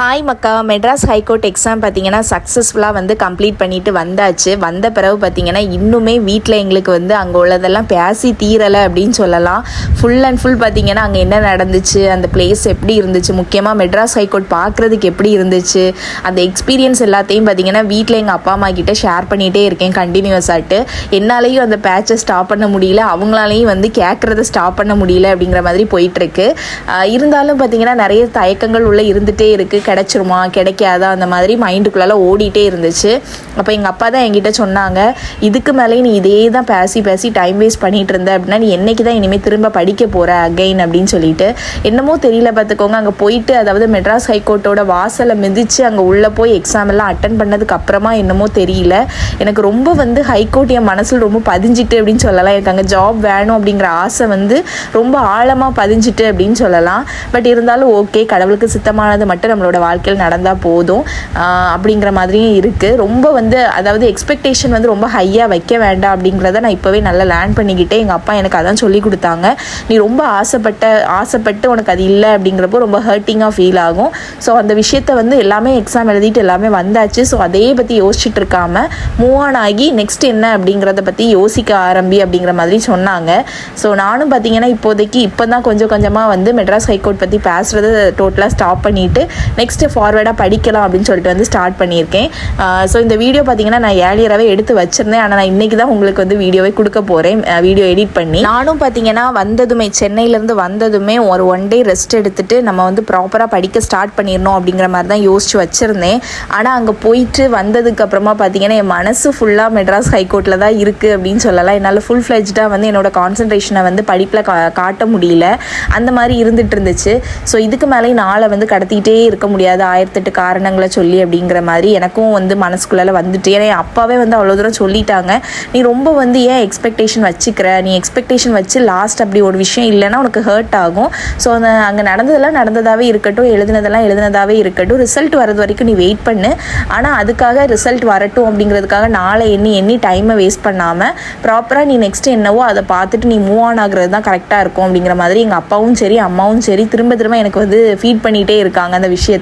Hi மக்கா. Madras high court exam பார்த்தீங்கன்னா சக்ஸஸ்ஃபுல்லாக வந்து கம்ப்ளீட் பண்ணிட்டு வந்தாச்சு. வந்த பிறகு பார்த்தீங்கன்னா இன்னுமே வீட்டில் எங்களுக்கு வந்து அங்கே உள்ளதெல்லாம் பேசி தீரலை அப்படின்னு சொல்லலாம். ஃபுல் அண்ட் ஃபுல் பார்த்தீங்கன்னா அங்கே என்ன நடந்துச்சு அந்த பிளேஸ் எப்படி இருந்துச்சு முக்கியமாக மெட்ராஸ் ஹைகோர்ட் பார்க்குறதுக்கு எப்படி இருந்துச்சு அந்த எக்ஸ்பீரியன்ஸ் எல்லாத்தையும் பார்த்தீங்கன்னா வீட்டில் எங்கள் அப்பா அம்மா கிட்டே ஷேர் பண்ணிகிட்டே இருக்கேன் கண்டினியூஸாட்டு என்னாலேயும் அந்த பேட்சை ஸ்டாப் பண்ண முடியல அவங்களாலையும் வந்து கேட்குறத ஸ்டாப் பண்ண முடியல அப்படிங்கிற மாதிரி போயிட்டுருக்கு இருந்தாலும் பார்த்தீங்கன்னா நிறைய தயக்கங்கள் உள்ளே இருந்துகிட்டே இருக்குது கிடைச்சிருமா கிடைக்காதா? அந்த மாதிரி மைண்டுக்குள்ளால ஓடிட்டே இருந்துச்சு. அப்போ எங்கள் அப்பா தான் என்கிட்ட சொன்னாங்க இதுக்கு மேலே நீ இதே தான் பேசி பேசி டைம் வேஸ்ட் பண்ணிட்டு இருந்த அப்படின்னா நீ என்னைக்கு தான் இனிமேல் திரும்ப படிக்க போகிற அகைன் அப்படின்னு சொல்லிட்டு என்னமோ தெரியல பார்த்துக்கோங்க. அங்கே போயிட்டு அதாவது மெட்ராஸ் ஹைகோர்ட்டோட வாசலை மிதித்து அங்கே உள்ளே போய் எக்ஸாம் எல்லாம் அட்டன் பண்ணதுக்கு அப்புறமா என்னமோ தெரியல. எனக்கு ரொம்ப வந்து ஹைகோர்ட் என் மனசில் ரொம்ப பதிஞ்சிட்டு அப்படின்னு சொல்லலாம். எனக்கு அங்கே ஜாப் வேணும் அப்படிங்கிற ஆசை வந்து ரொம்ப ஆழமாக பதிஞ்சிட்டு அப்படின்னு சொல்லலாம். பட் இருந்தாலும் ஓகே கடவுளுக்கு சித்தமானது மட்டும் நம்மளோட வாழ்க்கையில் நடந்தால் போதும். அப்படிங்கிற மாதிரியும் இருக்குது ரொம்ப வந்து அதாவது எக்ஸ்பெக்டேஷன் வந்து ரொம்ப ஹையாக வைக்க வேண்டாம் அப்படிங்கிறத நான் இப்போவே நல்லா லேர்ன் பண்ணிக்கிட்டே எங்கள் அப்பா எனக்கு அதான் சொல்லி கொடுத்தாங்க. நீ ரொம்ப ஆசைப்பட்ட ஆசைப்பட்டு உனக்கு அது இல்லை அப்படிங்கிறப்போ ரொம்ப ஹர்ட்டிங்காக ஃபீல் ஆகும். ஸோ அந்த விஷயத்த வந்து எல்லாமே எக்ஸாம் எழுதிட்டு எல்லாமே வந்தாச்சு. ஸோ அதே பற்றி யோசிச்சுட்டு இருக்காம மூவ் ஆன் ஆகி நெக்ஸ்ட் என்ன அப்படிங்கிறத பற்றி யோசிக்க ஆரம்பி அப்படிங்கிற மாதிரி சொன்னாங்க. ஸோ நானும் பார்த்தீங்கன்னா இப்போதைக்கு இப்போ தான் கொஞ்சம் கொஞ்சமாக வந்து மெட்ராஸ் ஹைகோர்ட் பற்றி பேசுகிறத டோட்டலாக ஸ்டாப் பண்ணிவிட்டு நெக்ஸ்ட்டு ஃபார்வேர்டாக படிக்கலாம் அப்படின்னு சொல்லிட்டு வந்து ஸ்டார்ட் பண்ணியிருக்கேன். ஸோ இந்த வீடியோ பார்த்தீங்கன்னா நான் ஏழியராகவே எடுத்து வச்சிருந்தேன். ஆனால் நான் இன்றைக்கி தான் உங்களுக்கு வந்து வீடியோவே கொடுக்க போகிறேன் வீடியோ எடிட் பண்ணி. நானும் பார்த்தீங்கன்னா வந்ததுமே சென்னையிலேருந்து வந்ததுமே ஒரு ஒன் டே ரெஸ்ட் எடுத்துட்டு நம்ம வந்து ப்ராப்பராக படிக்க ஸ்டார்ட் பண்ணிடணும் அப்படிங்கிற மாதிரி தான் யோசிச்சு வச்சுருந்தேன். ஆனால் அங்கே போயிட்டு வந்ததுக்கப்புறமா பார்த்தீங்கன்னா என் மனசு ஃபுல்லாக மெட்ராஸ் ஹைகோர்ட்டில் தான் இருக்குது அப்படின்னு சொல்லலாம். என்னால் ஃபுல் ஃப்ளெஜ்டாக வந்து என்னோட கான்சன்ட்ரேஷனை வந்து படிப்பில் கா காட்ட முடியல. அந்த மாதிரி இருந்துட்டு இருந்துச்சு. ஸோ இதுக்கு மேலே நாளை வந்து கடத்திக்கிட்டே இருக்க முடியாது ஆயிரத்தெட்டு காரணங்களை சொல்லி அப்படிங்கிற மாதிரி எனக்கும் வந்து மனசுக்குள்ளால வந்துட்டு ஏன்னா என் அப்பாவே வந்து அவ்வளோ தூரம் சொல்லிட்டாங்க. நீ ரொம்ப வந்து ஏன் எக்ஸ்பெக்டேஷன் வச்சுக்கிற? நீ எக்ஸ்பெக்டேஷன் வச்சு லாஸ்ட் அப்படி ஒரு விஷயம் இல்லைன்னா உனக்கு ஹர்ட் ஆகும். ஸோ அந்த அங்கே நடந்ததெல்லாம் நடந்ததாகவே இருக்கட்டும் எழுதுனதெல்லாம் எழுதுனதாகவே இருக்கட்டும் ரிசல்ட் வரது வரைக்கும் நீ வெயிட் பண்ணு. ஆனால் அதுக்காக ரிசல்ட் வரட்டும் அப்படிங்கிறதுக்காக நாளை எண்ணி எண்ணி டைமை வேஸ்ட் பண்ணாமல் ப்ராப்பராக நீ நெக்ஸ்ட் என்னவோ அதை பார்த்துட்டு நீ மூவ் ஆன் ஆகுறது தான் கரெக்டாக இருக்கும் அப்படிங்கிற மாதிரி எங்கள் அப்பாவும் சரி அம்மாவும் சரி திரும்ப திரும்ப எனக்கு வந்து ஃபீட் பண்ணிகிட்டே இருக்காங்க அந்த விஷயத்தை.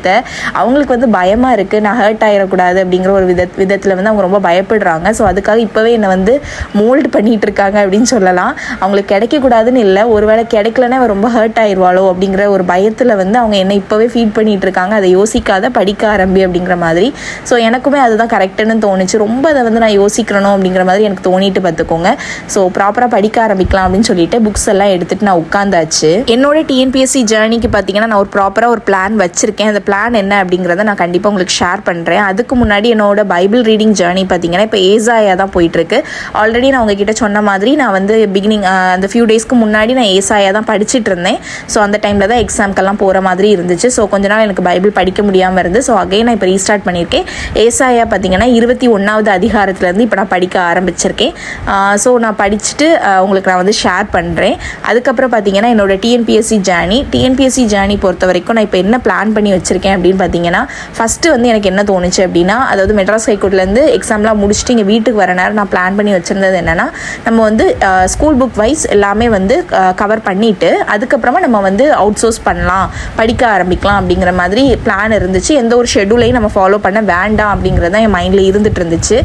அவங்களுக்கு வந்து பயமாக இருக்குது நான் ஹர்ட் ஆகிடக்கூடாது அப்படிங்கிற ஒரு வித விதத்தில் வந்து அவங்க ரொம்ப பயப்படுறாங்க. ஸோ அதுக்காக இப்போவே என்னை வந்து மோல்டு பண்ணிகிட்டு இருக்காங்க அப்படின்னு சொல்லலாம். அவங்களுக்கு கிடைக்கக்கூடாதுன்னு இல்லை. ஒருவேளை கிடைக்கலன்னா அவ ரொம்ப ஹர்ட் ஆயிடுவாளோ அப்படிங்கிற ஒரு பயத்தில் வந்து அவங்க என்னை இப்போவே ஃபீட் பண்ணிகிட்டு இருக்காங்க அதை யோசிக்காத படிக்க ஆரம்பி அப்படிங்கிற மாதிரி. ஸோ எனக்குமே அதுதான் கரெக்டுன்னு தோணுச்சு. ரொம்ப அதை வந்து நான் யோசிக்கிறணும் அப்படிங்கிற மாதிரி எனக்கு தோணிட்டு பார்த்துக்கோங்க. ஸோ ப்ராப்பராக படிக்க ஆரம்பிக்கலாம் அப்படின்னு சொல்லிட்டு புக்ஸ் எல்லாம் எடுத்துகிட்டு நான் உட்காந்தாச்சு. என்னோட டிஎன்பிஎஸ்சி ஜேர்னிக்கு பார்த்தீங்கன்னா நான் ஒரு ப்ராப்பராக ஒரு பிளான் வச்சுருக்கேன். அந்த பிளான் என்ன அப்படிங்கிறத நான் கண்டிப்பாக உங்களுக்கு ஷேர் பண்ணுறேன் அதுக்கு முன்னாடி என்னோட பைபிள் ரீடிங் ஜேர்னி பார்த்தீங்கன்னா இப்போ ஏசாயா தான் போயிட்டுருக்கு. ஆல்ரெடி நான் உங்ககிட்ட சொன்ன மாதிரி நான் வந்து பிகினிங் அந்த ஃபியூ டேஸ்க்கு முன்னாடி நான் ஏசாயா தான் படிச்சுட்டு இருந்தேன். ஸோ அந்த டைமில் தான் எக்ஸாம்க்கெல்லாம் போகிற மாதிரி இருந்துச்சு. ஸோ கொஞ்ச நாள் எனக்கு பைபிள் படிக்க முடியாமல் இருந்து ஸோ அகைன் நான் இப்போ ரீஸ்டார்ட் பண்ணியிருக்கேன். ஏசாயா பார்த்தீங்கன்னா இருபத்தி ஒன்றாவது அதிகாரத்துலேருந்து இப்போ நான் படிக்க ஆரம்பிச்சிருக்கேன். ஸோ நான் படிச்சுட்டு உங்களுக்கு நான் வந்து ஷேர் பண்ணுறேன் அதுக்கப்புறம் பார்த்தீங்கன்னா என்னோட டிஎன்பிஎஸ்சி ஜேர்னி டிஎன்பிஎஸ்சி ஜேர்னி பொறுத்த வரைக்கும் நான் இப்போ என்ன பிளான் பண்ணி வச்சுருக்கேன் அப்படின்னு பார்த்தீங்கன்னா ஃபஸ்ட்டு வந்து எனக்கு என்ன தோணுச்சு அப்படின்னா அதாவது மெட்ராஸ் ஹைகோர்ட்லேருந்து எக்ஸாம்லாம் முடிச்சுட்டு இங்கே வீட்டுக்கு வர நேரம் நான் பிளான் பண்ணி வச்சுருந்தது என்னென்னா நம்ம வந்து ஸ்கூல் புக் வைஸ் எல்லாமே வந்து கவர் பண்ணிவிட்டு அதுக்கப்புறமா நம்ம வந்து அவுட் சோர்ஸ் பண்ணலாம் படிக்க ஆரம்பிக்கலாம் அப்படிங்கிற மாதிரி பிளான் இருந்துச்சு. எந்த ஒரு ஷெடியூலையும் நம்ம ஃபாலோ பண்ண வேண்டாம் அப்படிங்கிறது தான் என் மைண்டில் இருந்துட்டு இருந்துச்சு.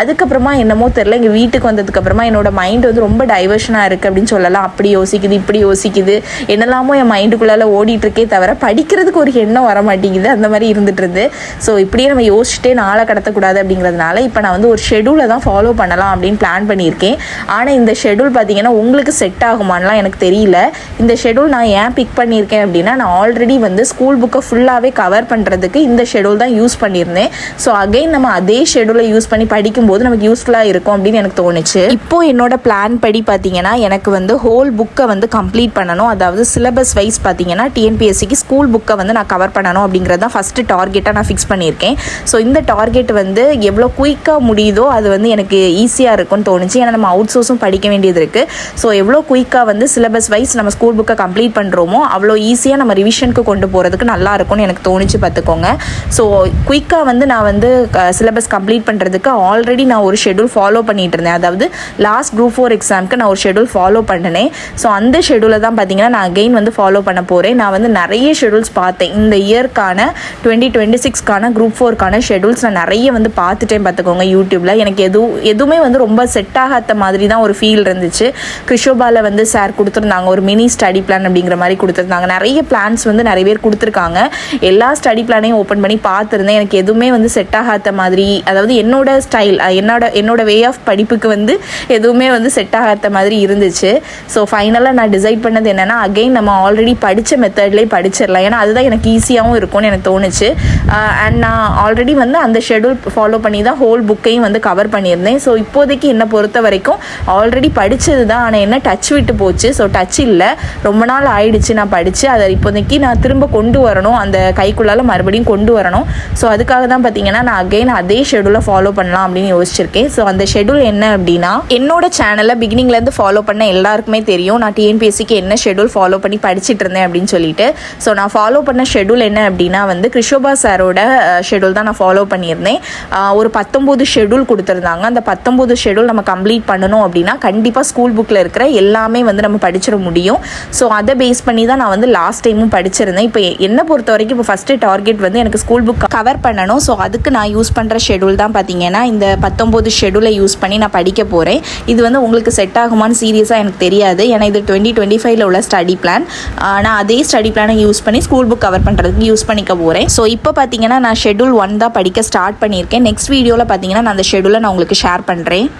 அதுக்கப்புறமா என்னமோ தெரில இங்கே வீட்டுக்கு வந்ததுக்கப்புறமா என்னோட மைண்ட் வந்து ரொம்ப டைவர்ஷனாக இருக்குது அப்படின்னு சொல்லலாம். அப்படி யோசிக்குது இப்படி யோசிக்குது. என்னெல்லாமோ என் மைண்டுக்குள்ளால ஓடிட்டுருக்கே தவிர படிக்கிறதுக்கு ஒரு எண்ணம் வர மாட்டேங்குது அந்த மாதிரி இருந்துட்டு இருந்து ஸோ இப்படியே நம்ம யோசிச்சுட்டே நாளை கடத்தக்கூடாது அப்படிங்கிறதுனால இப்போ நான் வந்து ஒரு ஷெடியூலை தான் ஃபாலோ பண்ணலாம் அப்படின்னு பிளான் பண்ணியிருக்கேன். ஆனால் இந்த ஷெடியூல் பார்த்தீங்கன்னா உங்களுக்கு செட் ஆகுமான்லாம் எனக்கு தெரியல. இந்த ஷெடியூல் நான் ஏன் பிக் பண்ணியிருக்கேன் அப்படின்னா நான் ஆல்ரெடி வந்து ஸ்கூல் புக்கை ஃபுல்லாகவே கவர் பண்ணுறதுக்கு இந்த ஷெடியூல் தான் யூஸ் பண்ணியிருந்தேன். ஸோ அகைன் நம்ம அதே ஷெடியூலை யூஸ் பண்ணி படிக்கும்போது நமக்கு யூஸ்ஃபுல்லாக இருக்கும் அப்படின்னு எனக்கு தோணுச்சு. இப்போ என்னோட பிளான் படி பார்த்தீங்கன்னா எனக்கு வந்து ஹோல் புக்கை வந்து கம்ப்ளீட் பண்ணணும். அதாவது சிலபஸ் வைஸ் பார்த்தீங்கன்னா டிஎன்பிஎஸ்சிக்கு ஸ்கூல் புக்கை வந்து நான் கவர் பண்ணணும் அப்படிங்கிறது தான் ஃபஸ்ட்டு டார்கெட்டாக நான் ஃபிக்ஸ் பண்ணியிருக்கேன். ஸோ இந்த டார்கெட் வந்து எவ்வளோ குயிக்காக முடியுதோ அது வந்து எனக்கு ஈஸியாக இருக்கும்னு தோணுச்சு. ஏன்னா நம்ம அவுட் சோர்ஸும் படிக்க வேண்டியது இருக்குது ஸோ எவ்வளோ குயிக்காக வந்து சிலபஸ் வைஸ் நம்ம ஸ்கூல் புக்கை கம்ப்ளீட் பண்ணுறோமோ அவ்வளோ ஈஸியாக நம்ம ரிவிஷனுக்கு கொண்டு போகிறதுக்கு நல்லா இருக்கும்னு எனக்கு தோணுச்சு பார்த்துக்கோங்க ஸோ குயிக்காக வந்து நான் வந்து சிலபஸ் கம்ப்ளீட் பண்ணுறதுக்கு ஆல்ரெடி நான் ஒரு ஷெடியூல் ஃபாலோ பண்ணிகிட்டு இருந்தேன். அதாவது லாஸ்ட் குரூப் ஃபோர் எக்ஸாமுக்கு நான் ஒரு ஷெடியூல் ஃபாலோ பண்ணினேன். ஸோ அந்த ஷெடியூலை தான் பார்த்தீங்கன்னா நான் அகெயின் வந்து ஃபாலோ பண்ண போகிறேன் நான் வந்து நிறைய ஷெடியூல்ஸ் பார்த்தேன். இந்த இயர்க்கு ஃபோர்க்கான டுவெண்ட்டி டுவெண்ட்டி சிக்ஸ்க்கான குரூப் ஃபோர்க்கான ஷெடியூல்ஸ் நான் நிறைய வந்து பார்த்துட்டேன் பார்த்துக்கோங்க யூடியூப்பில் எனக்கு எதுவும் எதுவுமே வந்து ரொம்ப செட் ஆகாத மாதிரி தான் ஒரு ஃபீல் இருந்துச்சு. கிருஷோபாவில் வந்து சார் கொடுத்துருந்தாங்க. ஒரு மினி ஸ்டடி பிளான் அப்படிங்கிற மாதிரி கொடுத்துருந்தாங்க. நிறைய பிளான்ஸ் வந்து நிறைய பேர் கொடுத்துருக்காங்க. எல்லா ஸ்டடி பிளானையும் ஓப்பன் பண்ணி பார்த்துருந்தேன். எனக்கு எதுவுமே வந்து செட் ஆகாத மாதிரி அதாவது என்னோட ஸ்டைல் என்னோட என்னோட வே ஆஃப் படிப்புக்கு வந்து எதுவுமே வந்து செட் ஆகாத மாதிரி இருந்துச்சு. ஸோ ஃபைனலாக நான் டிசைட் பண்ணது என்னென்னா அகைன் நம்ம ஆல்ரெடி படித்த மெத்தட்லேயே படிச்சிடலாம். ஏன்னா அதுதான் எனக்கு ஈஸியாகவும் இருக்கும். இருக்கும்னு எனக்கு தோணுச்சு. அண்ட் நான் ஆல்ரெடி வந்து அந்த ஷெடியூல் ஃபாலோ பண்ணி தான் ஹோல் புக்கையும் வந்து கவர் பண்ணியிருந்தேன். ஸோ இப்போதைக்கு என்னை பொறுத்த வரைக்கும் ஆல்ரெடி படித்தது தான். ஆனால் என்ன டச் விட்டு போச்சு. ஸோ டச் இல்லை. ரொம்ப நாள் ஆயிடுச்சு நான் படித்து அதை இப்போதைக்கு நான் திரும்ப கொண்டு வரணும். அந்த கைக்குள்ளால மறுபடியும் கொண்டு வரணும். ஸோ அதுக்காக தான் பார்த்தீங்கன்னா நான் அகைன் அதே ஷெடியூலை ஃபாலோ பண்ணலாம் அப்படின்னு யோசிச்சிருக்கேன். ஸோ அந்த ஷெடியூல் என்ன அப்படின்னா என்னோட சேனலை பிகினிங்லேருந்து ஃபாலோ பண்ண எல்லாருக்குமே தெரியும். நான் டிஎன்பிஎஸ்சிக்கு என்ன ஷெடியூல் ஃபாலோ பண்ணி படிச்சிட்டு இருந்தேன் அப்படின்னு சொல்லிட்டு. ஸோ நான் ஃபாலோ பண்ண ஷெடியூல் என்ன அப்படின்னா வந்து கிருஷோபா சாரோட ஷெடியூல் தான் நான் ஃபாலோ பண்ணியிருந்தேன். ஒரு பத்தொம்போது ஷெடியூல் கொடுத்துருந்தாங்க. அந்த பத்தொம்போது ஷெடியூல் நம்ம கம்ப்ளீட் பண்ணணும் அப்படின்னா கண்டிப்பாக ஸ்கூல் புக்கில் இருக்கிற எல்லாமே வந்து நம்ம படிச்சிட முடியும். ஸோ அதை பேஸ் பண்ணி தான் நான் வந்து லாஸ்ட் டைமும் படிச்சிருந்தேன். இப்போ என்னை பொறுத்த வரைக்கும் இப்போ ஃபஸ்ட்டு டார்கெட் வந்து எனக்கு ஸ்கூல் புக் கவர் பண்ணணும். ஸோ அதுக்கு நான் யூஸ் பண்ணுற ஷெடியூல் தான் பார்த்தீங்கன்னா இந்த பத்தொம்போது ஷெடியூலை யூஸ் பண்ணி நான் படிக்க போகிறேன் இது வந்து உங்களுக்கு செட் ஆகுமான்னு சீரியஸாக எனக்கு தெரியாது. ஏன்னா இது டுவெண்ட்டி டுவெண்ட்டி ஃபைவ்ல உள்ள ஸ்டடி பிளான் நான் அதே ஸ்டடி பிளானை யூஸ் பண்ணி ஸ்கூல் புக் கவர் பண்ணுறதுக்கு யூஸ் பண்ணிக்க போகிறேன் ஸோ இப்போ பார்த்தீங்கன்னா நான் ஷெடியூல் ஒன் தான் படிக்க ஸ்டார்ட் பண்ணியிருக்கேன். நெக்ஸ்ட் வீடியோவில் பார்த்தீங்கன்னா நான் அந்த ஷெடியூலை நான் உங்களுக்கு ஷேர் பண்ணுறேன்